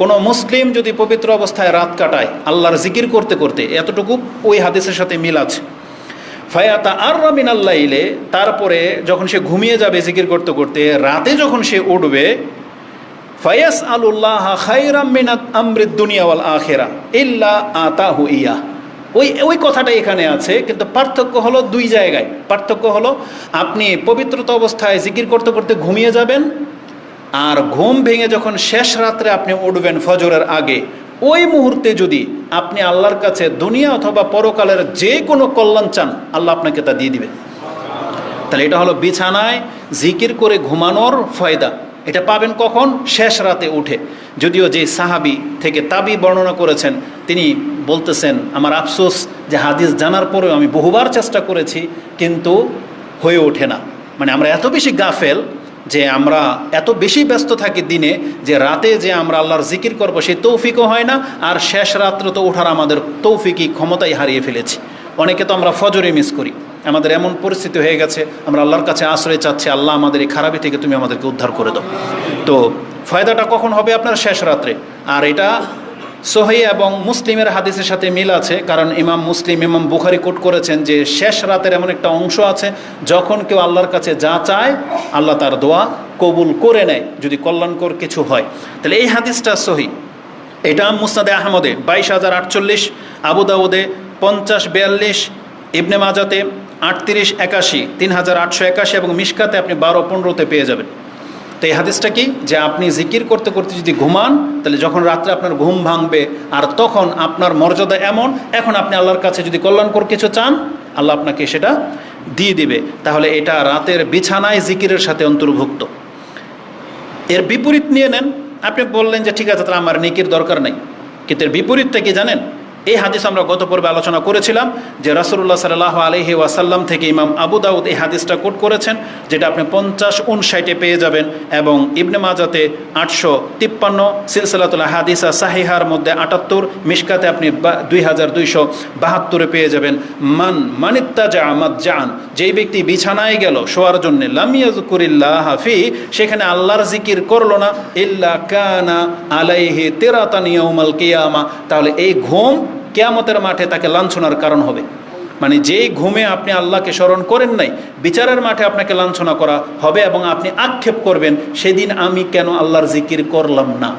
কোনো মুসলিম যদি পবিত্র অবস্থায় রাত কাটায়, আল্লাহর জিকির করতে করতে, এতটুকু ওই হাদিসের সাথে মিল আছে। ফায়াতা আর রামিন আল্লাইলে তারপরে যখন সে ঘুমিয়ে যাবে জিকির করতে করতে, রাতে যখন সে উঠবে ফায়াস আলুল্লাহ খাইরাম মিনাত আমৃত দুনিয়া ওয়াল আখেরা, ইল্লা আতাহু ইয়া। ওই ওই কথাটা এখানে আছে, কিন্তু পার্থক্য হলো দুই জায়গায়। পার্থক্য হলো আপনি পবিত্রতা অবস্থায় জিকির করতে করতে ঘুমিয়ে যাবেন আর ঘুম ভেঙে যখন শেষ রাত্রে আপনি উঠবেন ফজরের আগে, ওই মুহূর্তে যদি আপনি আল্লাহর কাছে দুনিয়া অথবা পরকালের যে কোনো কল্যাণ চান, আল্লাহ আপনাকে তা দিয়ে দিবে। তাহলে এটা হলো বিছানায় জিকির করে ঘুমানোর ফয়দা। এটা পাবেন কখন? শেষ রাতে উঠে। যদিও যে সাহাবি থেকে তাবি বর্ণনা করেছেন, তিনি বলতেছেন, আমার আফসোস যে হাদিস জানার পরেও আমি বহুবার চেষ্টা করেছি, কিন্তু হয়ে ওঠে না। মানে আমরা এত বেশি গাফেল যে আমরা এত বেশি ব্যস্ত থাকি দিনে যে রাতে যে আমরা আল্লাহর জিকির করব, সেই তৌফিকও হয় না, আর শেষ রাত্রে তো ওঠার আমাদের তৌফিকই ক্ষমতাই হারিয়ে ফেলেছি। অনেকে তো আমরা ফজরে মিস করি। আমাদের এমন পরিস্থিতি হয়ে গেছে, আমরা আল্লাহর কাছে আশ্রয় চাচ্ছি, আল্লাহ আমাদের এই খারাপি থেকে তুমি আমাদেরকে উদ্ধার করে দাও। তো, ফায়দাটা কখন হবে আপনার শেষ রাত্রে? আর এটা সোহে এবং মুসলিমের হাদিসের সাথে মিল আছে, কারণ ইমাম মুসলিম, ইমাম বুখারি কোট করেছেন যে শেষ রাতের এমন একটা অংশ আছে, যখন কেউ আল্লাহর কাছে যা চায়, আল্লাহ তার দোয়া কবুল করে নেয়, যদি কল্যাণকর কিছু হয়। তাহলে এই হাদিসটা সহি। এটা মুস্তাদে আহমদে, বাইশ হাজার আটচল্লিশ আবুদাউদে পঞ্চাশ বিয়াল্লিশ, ইবনে মাজাতে আটত্রিশ একাশি, তিন হাজার আটশো একাশি এবং মিশকাতে আপনি বারো পনেরোতে পেয়ে যাবেন। তো এই হাদিসটা কি? যে আপনি জিকির করতে করতে যদি ঘুমান, তাহলে যখন রাত্রে আপনার ঘুম ভাঙবে, আর তখন আপনার মর্যাদা এমন, এখন আপনি আল্লাহর কাছে যদি কল্যাণকর কিছু চান, আল্লাহ আপনাকে সেটা দিয়ে দিবে। তাহলে এটা রাতের বিছানায় জিকিরের সাথে অন্তর্ভুক্ত। এর বিপরীত নিয়ে নেন। আপনি বললেন যে, ঠিক আছে, তাহলে আমার নেকির দরকার নাই। কিন্তু এর বিপরীতটা কি জানেন? এই হাদিস আমরা গত পর্বে আলোচনা করেছিলাম যে রাসুল্লাহ সাল্লাহ আলহি ওয়াসাল্লাম থেকে ইমাম আবু দাউদ এই হাদিসটা কোট করেছেন, যেটা আপনি পঞ্চাশ উনষাটে পেয়ে যাবেন এবং ইবনে মাজাতে আটশো তিপ্পান্ন সিলসিলাতুল্লাহ হাদিসা সাহিহার মধ্যে আটাত্তর, মিশকাতে আপনি দুই হাজার দুইশো বাহাত্তরে পেয়ে যাবেন। মান মানিত্তা জা আমাদ জান যেই ব্যক্তি বিছানায় গেল শোয়ার জন্যে লামিয়াজকুরিল্লাহ হাফি সেখানে আল্লাহর জিকির করল না, ইল্লা কানা আলাইহি তেরাতানিয়মাল কেয়ামা। তাহলে এই ঘুম কেয়ামতের মাঠে তাকে লাঞ্ছনার কারণ হবে। মানে যেই ঘুমে আপনি আল্লাহকে স্মরণ করেন নাই, বিচারের মাঠে আপনাকে লাঞ্ছনা করা হবে এবং আপনি আক্ষেপ করবেন, সেদিন আমি কেন আল্লাহর জিকির করলাম না?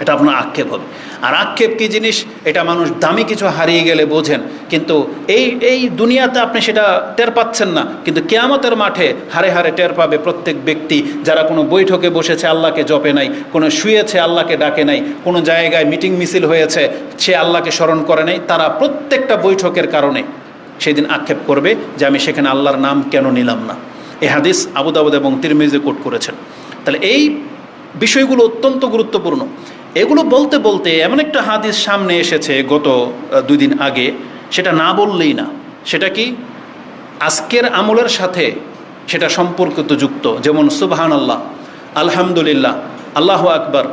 এটা আপনার আক্ষেপ হবে। আর আক্ষেপ কী জিনিস? এটা মানুষ দামি কিছু হারিয়ে গেলে বোঝেন, কিন্তু এই এই দুনিয়াতে আপনি সেটা টের পাচ্ছেন না। কিন্তু কেয়ামতের মাঠে হারে হারে টের পাবে প্রত্যেক ব্যক্তি যারা কোনো বৈঠকে বসেছে, আল্লাহকে জপে নাই, কোনো শুয়েছে, আল্লাহকে ডাকে নাই, কোনো জায়গায় মিটিং মিছিল হয়েছে, সে আল্লাহকে স্মরণ করে নাই, তারা প্রত্যেকটা বৈঠকের কারণে সেদিন আক্ষেপ করবে যে আমি সেখানে আল্লাহর নাম কেন নিলাম না। এ হাদিস আবুদাবুদ এবং তিরমিজে কোট করেছেন। তাহলে এই বিষয়গুলো অত্যন্ত গুরুত্বপূর্ণ। এগুলো বলতে বলতে এমন একটা হাদিস সামনে এসেছে গত দুই দিন আগে। সেটা না বললেই না। সেটা কি? আজকের আমলের সাথে সেটা সম্পর্কিত যুক্ত। যেমন সুবহান আল্লাহ আলহামদুলিল্লাহ, আল্লাহ আকবর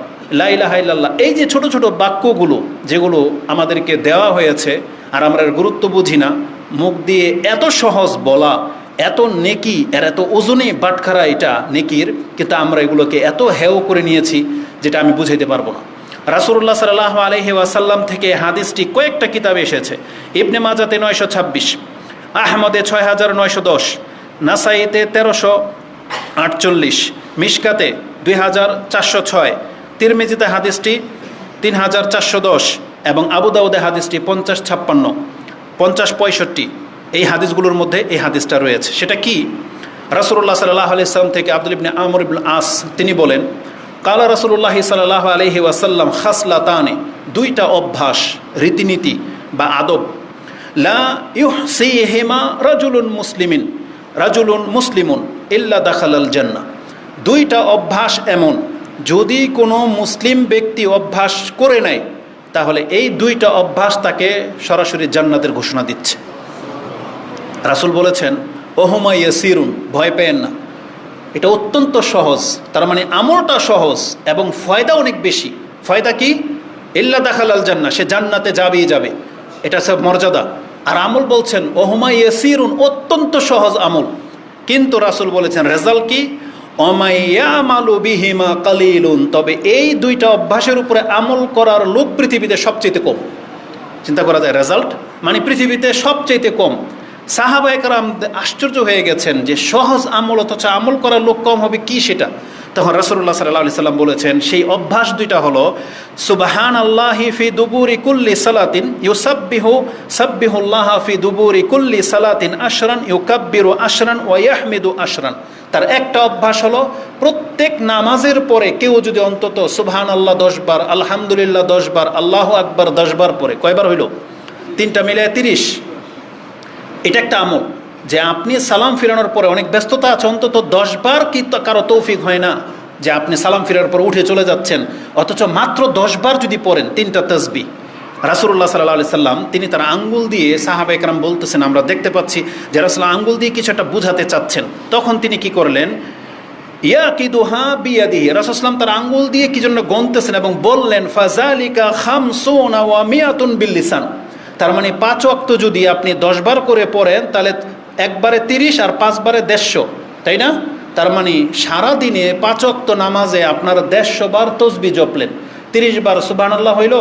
লাইলাহাইল্লাহ এই যে ছোট ছোট বাক্যগুলো যেগুলো আমাদেরকে দেওয়া হয়েছে আর আমরা গুরুত্ব বুঝি না, মুখ দিয়ে এত সহজ বলা, এত নেকি এর এত ওজনে বাটখারা এটা নেকির, কিন্তু আমরা এগুলোকে এত হেয় করে নিয়েছি, যেটা আমি বুঝাইতে পারব না। রাসুল্লাহ সাল্লাহ আলহি ওয়াসাল্লাম থেকে হাদিসটি কয়েকটা কিতাবে এসেছে। ইবনে মাজাতে নয়শো ছাব্বিশ, আহমদে ছয় হাজার নয়শো দশ, নাসাইতে তেরোশো আটচল্লিশ, মিশকাতে দুই হাজার চারশো ছয়, তিরমিজিতে হাদিসটি তিন হাজার চারশো দশ এবং আবুদাউদে হাদিসটি পঞ্চাশ ছাপ্পান্ন, পঞ্চাশ পঁয়ষট্টি। এই হাদিসগুলোর মধ্যে এই হাদিসটা রয়েছে। সেটা কি? রাসুল্লাহ সাল্লাহ আলি আলিয়াল্লাম থেকে আব্দুল ইবনে আমর ইবুল আস তিনি বলেন কালা রাসুল্লাহ সাল্লাহ আলহি ওয়াসাল্লাম খাসলা তানে দুইটা অভ্যাস, রীতিনীতি বা আদব। লা ইউহ হেমা রাজুলুন মুসলিমিন, রাজুলুন মুসলিমুন ইল্লা দাখালাল জান্না দুইটা অভ্যাস এমন, যদি কোনো মুসলিম ব্যক্তি অভ্যাস করে নেয়, তাহলে এই দুইটা অভ্যাস তাকে সরাসরি জান্নাতের ঘোষণা দিচ্ছে। রাসুল বলেছেন, ওহমা ইয়াসিরুন ভয় পেয়েন না। এটা অত্যন্ত সহজ, তার মানে আমলটা সহজ এবং ফয়দা অনেক বেশি। ফয়দা কি? ইল্লা দাখাল আল জান্না সে জান্নাতে যাবেই যাবে। এটা সব মর্যাদা। আর আমল বলছেন, ওহমা ইয়াসিরুন, অত্যন্ত সহজ আমল। কিন্তু রাসুল বলেছেন, রেজাল্ট কি? অমাইয়ামালু বিহিমা কালিলুন, তবে এই দুইটা অভ্যাসের উপরে আমল করার লোক পৃথিবীতে সবচেয়ে কম। চিন্তা করা যায়, রেজাল্ট মানে পৃথিবীতে সবচেয়ে কম। সাহাবা একরাম আশ্চর্য হয়ে গেছেন যে সহজ আমল অথচ আমল করার লোক কম হবে কি সেটা? তখন রসুল্লাহ সাল্লাহ সাল্লাম বলেছেন, সেই অভ্যাস দুইটা হলো সুবাহান আল্লাহি ফি দুবুরি কুল্লি সালাতিন ইউ ইউসাব্বিহু, সাব্বিহুল্লাহ ফি দুবুরি কুল্লি সালাতিন আশরান ইউ ইউকাব্বিরু আশরান ওয়া ইয়াহমিদু আশরান। তার একটা অভ্যাস হলো, প্রত্যেক নামাজের পরে কেউ যদি অন্তত সুবহান আল্লাহ দশবার আলহামদুলিল্লাহ দশবার আল্লাহ আকবার দশবার পরে, কয়বার হইল? তিনটা মিলে তিরিশ। এটা একটা আমল যে আপনি সালাম ফিরানোর পরে অনেক ব্যস্ততা আছে, অন্তত দশবার কি কারও তৌফিক হয় না যে আপনি সালাম ফিরানোর পর উঠে চলে যাচ্ছেন। অথচ মাত্র দশবার যদি পড়েন, তিনটা তসবি। রাসুল্লাহ সাল্লাহ সাল্লাম, তিনি তার আঙ্গুল দিয়ে সাহাবা একরাম বলতেছেন, আমরা দেখতে পাচ্ছি যে রাসুল্লাহ আঙ্গুল দিয়ে কিছু একটা বুঝাতে চাচ্ছেন। তখন তিনি কি করলেন? ইয়া কি দুহা বিয়া দিয়ে রাসুসলাম তার আঙ্গুল দিয়ে কি জন্য গনতেছেন এবং বললেন ফাজালিকা খাম সোনা ওয়া মিয়াতুন বিল্লিসান তার মানে পাঁচ অক্ত যদি আপনি দশ বার করে পড়েন, তাহলে একবারে তিরিশ আর পাঁচবারে দেড়শো, তাই না? তার মানে সারা দিনে পাঁচ অক্ত নামাজে আপনার দেড়শো বার তসবি জপলেন। তিরিশ বার সুবাহ হইল?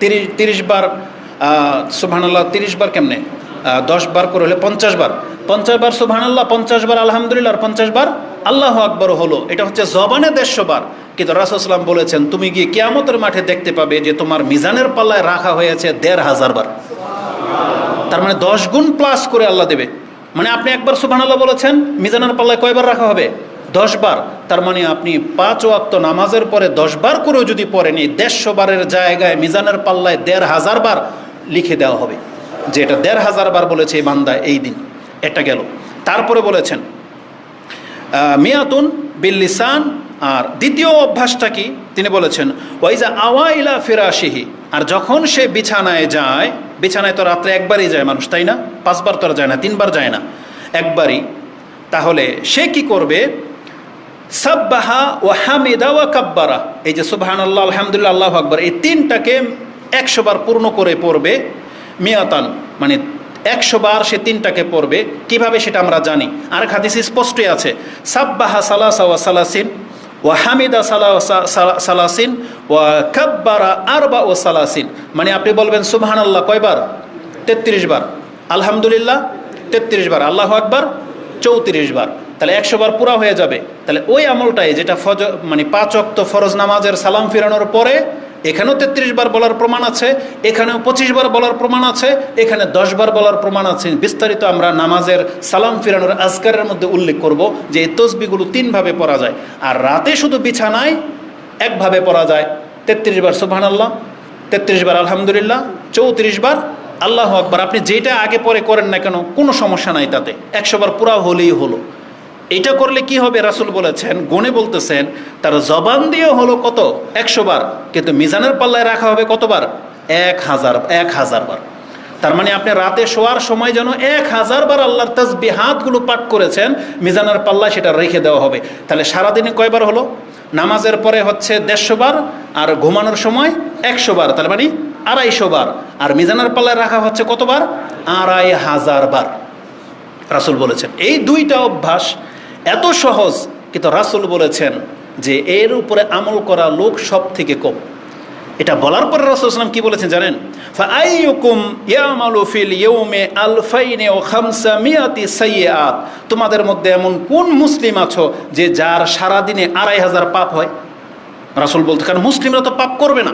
তিরিশ তিরিশ বার সুবহানাল্লাহ তিরিশ বার কেমনে? দশ বার করে হলে পঞ্চাশ বার। পঞ্চাশ বার সুবহানাল্লাহ, পঞ্চাশ বার আলহামদুলিল্লাহ, আর পঞ্চাশ বার আল্লাহ আকবর হলো। এটা হচ্ছে জবানে দেড়শো বার। কিন্তু রাসুসলাম বলেছেন, তুমি গিয়ে কেয়ামতের মাঠে দেখতে পাবে যে তোমার মিজানের পাল্লায় রাখা হয়েছে দেড় হাজার বার। তার মানে দশ গুণ প্লাস করে আল্লাহ দেবে। মানে আপনি একবার সুবহানাল্লাহ বলেছেন, মিজানের পাল্লায় কয়বার রাখা হবে? দশ বার। তার মানে আপনি পাঁচ ওয়াক্ত নামাজের পরে দশ বার করেও যদি পড়েন, এই দেড়শো বারের জায়গায় মিজানের পাল্লায় দেড় হাজার বার লিখে দেওয়া হবে। যে এটা দেড় হাজার বার বলেছে এই বান্দা এই দিন। এটা গেল। তারপরে বলেছেন মিয়াতুন বিল্লিসান আর দ্বিতীয় অভ্যাসটা কি? তিনি বলেছেন, ওয়াইজা আওয়াইলা ফিরাশিহি। আর যখন সে বিছানায় যায়, বিছানায় তো রাত্রে একবারই যায় মানুষ, তাই না? পাঁচবার তো যায় না, তিনবার যায় না। একবারই। তাহলে সে কি করবে? সাব্বাহা ও হামিদা ওয়া কাব্বারা। এই যে সুবাহান আল্লাহ আলহামদুলিল্লাহ, আল্লাহ আকবর, এই তিনটাকে একশো বার পূর্ণ করে পড়বে মিয়াতান মানে একশো বার সে তিনটাকে পড়বে। কীভাবে সেটা আমরা জানি? আর হাদিস স্পষ্টই আছে, সাব্বাহা সালাসা ওয়া সালাসিন। ওয়া হামিদা সালাসিন ওয়া কাব্বারা আরবা ও সালাসিন মানে আপনি বলবেন সুবহান আল্লাহ কয়বার? তেত্রিশ বার। আলহামদুলিল্লাহ, তেত্রিশ বার। আল্লাহ আকবার, চৌত্রিশ বার। তাহলে একশো বার পুরা হয়ে যাবে। তাহলে ওই আমলটাই যেটা ফজ মানে পাঁচ অক্ত ফরজ নামাজের সালাম ফিরানোর পরে এখানেও তেত্রিশ বার বলার প্রমাণ আছে, এখানেও পঁচিশ বার বলার প্রমাণ আছে, এখানে দশ বার বলার প্রমাণ আছে। বিস্তারিত আমরা নামাজের সালাম ফিরানোর আজকারের মধ্যে উল্লেখ করব যে এই তসবিগুলো তিনভাবে পড়া যায়। আর রাতে শুধু বিছানায় একভাবে পড়া যায়। তেত্রিশ বার সুবহান আল্লাহ তেত্রিশ বার আলহামদুলিল্লাহ, চৌত্রিশ বার আল্লাহ আকবার। আপনি যেটা আগে পরে করেন না কেন, কোনো সমস্যা নাই তাতে। একশো বার পুরা হলেই হলো। এটা করলে কি হবে? রাসুল বলেছেন গনে বলতেছেন, তার জবান দিয়ে হলো কত? একশো বার। কিন্তু মিজানের পাল্লায় রাখা হবে কতবার? এক হাজার এক হাজার বার। তার মানে আপনি রাতে শোয়ার সময় যেন এক হাজার বার আল্লাহর তসবি হাতগুলো পাঠ করেছেন, মিজানের পাল্লায় সেটা রেখে দেওয়া হবে। তাহলে সারাদিনে কয়বার হলো? নামাজের পরে হচ্ছে দেড়শো বার, আর ঘুমানোর সময় একশো বার। তার মানে আড়াইশো বার। আর মিজানের পাল্লায় রাখা হচ্ছে কতবার? আড়াই হাজার বার। রাসুল বলেছেন। এই দুইটা অভ্যাস এত সহজ, কিন্তু রাসুল বলেছেন যে এর উপরে আমল করা লোক সব থেকে কম। এটা বলার পরে রাসুল ইসলাম কি বলেছেন জানেন? তোমাদের মধ্যে এমন কোন মুসলিম আছো যে যার সারাদিনে আড়াই হাজার পাপ হয়? রাসুল বলতে, কারণ মুসলিমরা তো পাপ করবে না।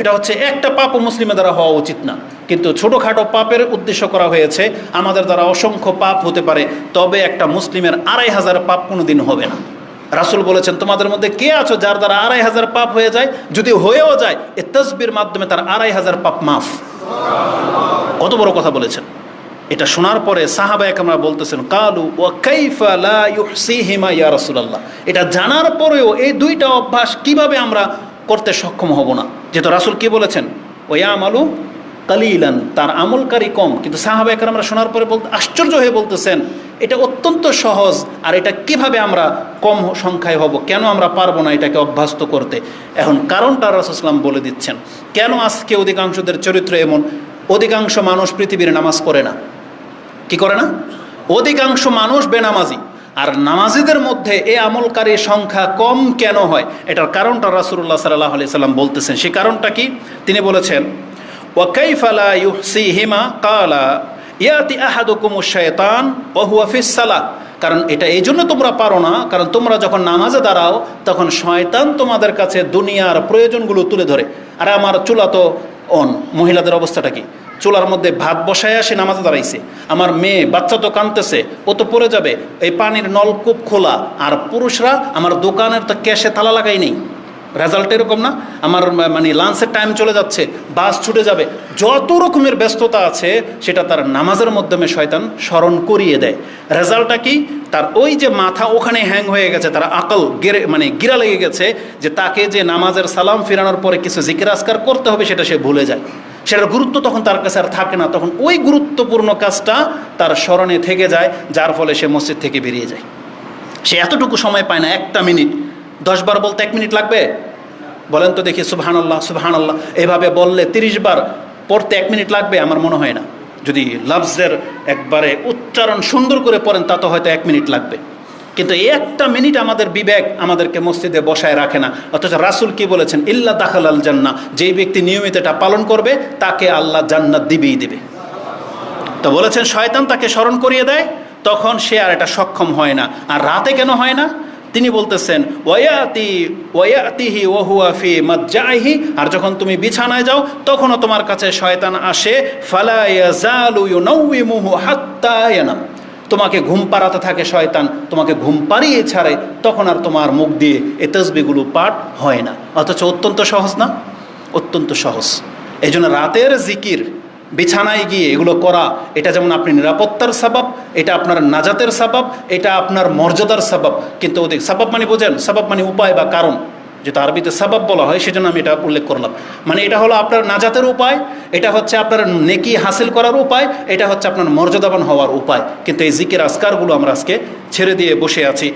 এটা হচ্ছে একটা পাপও মুসলিমের দ্বারা হওয়া উচিত না। কিন্তু ছোটোখাটো পাপের উদ্দেশ্য করা হয়েছে। আমাদের দ্বারা অসংখ্য পাপ হতে পারে, তবে একটা মুসলিমের আড়াই হাজার পাপ কোনো দিন হবে না। রাসুল বলেছেন, তোমাদের মধ্যে কে আছো যার দ্বারা আড়াই হাজার পাপ হয়ে যায়? যদি হয়েও যায়, এ তসবির মাধ্যমে তার আড়াই হাজার পাপ মাফ। কত বড় কথা বলেছেন। এটা শোনার পরে সাহাবা আমরা বলতেছেন, কালু ও কাইফা লা ইয়া এটা জানার পরেও এই দুইটা অভ্যাস কীভাবে আমরা করতে সক্ষম হব না? যেহেতু রাসূল কি বলেছেন? ও ইয়ামালু কালিলান, তার আমলকারী কম। কিন্তু সাহাবা আমরা শোনার পরে বলতে আশ্চর্য হয়ে বলতেছেন, এটা অত্যন্ত সহজ, আর এটা কীভাবে আমরা কম সংখ্যায় হব? কেন আমরা পারব না এটাকে অভ্যস্ত করতে? এখন কারণটা রাসুসলাম বলে দিচ্ছেন, কেন আজকে অধিকাংশদের চরিত্র এমন? অধিকাংশ মানুষ পৃথিবীর নামাজ পড়ে না। কি করে না? অধিকাংশ মানুষ বেনামাজি, আর নামাজিদের মধ্যে এ আমলকারী সংখ্যা কম কেন হয়? এটার কারণটা রাসুল্লাহ সাল্লাহ আলি সাল্লাম বলতেছেন। সেই কারণটা কি? তিনি বলেছেন ওয়াকাইফালা ইউসিহিমা কালা, ইয়াতি আহাদুকুমু শায়তান ওয়া হুয়া ফিস সালাহ। কারণ এটা এই জন্য তোমরা পারো না, কারণ তোমরা যখন নামাজে দাঁড়াও, তখন শয়তান তোমাদের কাছে দুনিয়ার প্রয়োজনগুলো তুলে ধরে। আর আমার চুলা তো অন, মহিলাদের অবস্থাটা কি? চুলার মধ্যে ভাত বসায় আসে নামাজে দাঁড়াইছে। আমার মেয়ে, বাচ্চা তো কাঁদতেছে, ও তো পড়ে যাবে। এই পানির নলকূপ খোলা, আর পুরুষরা, আমার দোকানের তো ক্যাশে তালা লাগাই নেই। রেজাল্ট এরকম না। আমার মানে লাঞ্চের টাইম চলে যাচ্ছে বাস ছুটে যাবে। যত রকমের ব্যস্ততা আছে, সেটা তার নামাজের মাধ্যমে শয়তান স্মরণ করিয়ে দেয়। রেজাল্টটা কি? তার ওই যে মাথা ওখানে হ্যাং হয়ে গেছে, তার আকল গেরে মানে গিরা লেগে গেছে, যে তাকে যে নামাজের সালাম ফেরানোর পরে কিছু জিকির আসকার করতে হবে, সেটা সে ভুলে যায়। সেটার গুরুত্ব তখন তার কাছে আর থাকে না। তখন ওই গুরুত্বপূর্ণ কাজটা তার স্মরণে থেকে যায়, যার ফলে সে মসজিদ থেকে বেরিয়ে যায়। সে এতটুকু সময় পায় না, একটা মিনিট দশ বার বলতে এক মিনিট লাগবে? বলেন তো দেখি, সুবহানাল্লাহ সুবহানাল্লাহ। এভাবে বললে তিরিশ বার পড়তে এক মিনিট লাগবে? আমার মনে হয় না। যদি লাফজের একবারে উচ্চারণ সুন্দর করে পড়েন, তা তো হয়তো এক মিনিট লাগবে। কিন্তু একটা মিনিট আমাদের বিবেক আমাদেরকে মসজিদে বসায় রাখে না। অথচ রাসুল কি বলেছেন? ইল্লা দাখাল আল জান্না যেই ব্যক্তি নিয়মিত এটা পালন করবে, তাকে আল্লাহ জান্নাত দিবেই দিবে। তো বলেছেন, শয়তান তাকে স্মরণ করিয়ে দেয়, তখন সে আর এটা সক্ষম হয় না। আর রাতে কেন হয় না? তিনি বলতেছেন ওয়াতি ওয়াতিহি ওহুয়া ফি মাজ্জাইহি আর যখন তুমি বিছানায় যাও, তখনও তোমার কাছে শয়তান আসে, ফালা ইয়াজালু ইউনাউইমুহু হাত্তা ইয়ানাম তোমাকে ঘুম পাড়াতে থাকে শয়তান, তোমাকে ঘুম পাড়িয়ে ছাড়ে, তখন আর তোমার মুখ দিয়ে এ তসবিগুলো পাঠ হয় না। অথচ অত্যন্ত সহজ না? অত্যন্ত সহজ। এই জন্য রাতের জিকির বিছানায় গিয়ে এগুলো করা, এটা যেমন আপনি নিরাপত্তার সাবাব এটা আপনার নাজাতের সাবাব এটা আপনার মর্যাদার সাবাব কিন্তু ওদের সাবাব মানে বোঝেন সাবাব মানে উপায় বা কারণ। যেটা আরবিতে সাবাব বলা হয়, সেজন্য আমি এটা উল্লেখ করলাম। মানে এটা হলো আপনার নাজাতের উপায়, এটা হচ্ছে আপনার নেকি হাসিল করার উপায়, এটা হচ্ছে আপনার মর্যাদাবান হওয়ার উপায়। কিন্তু এই জিকের আসকারগুলো আমরা আজকে ছেড়ে দিয়ে বসে আছি।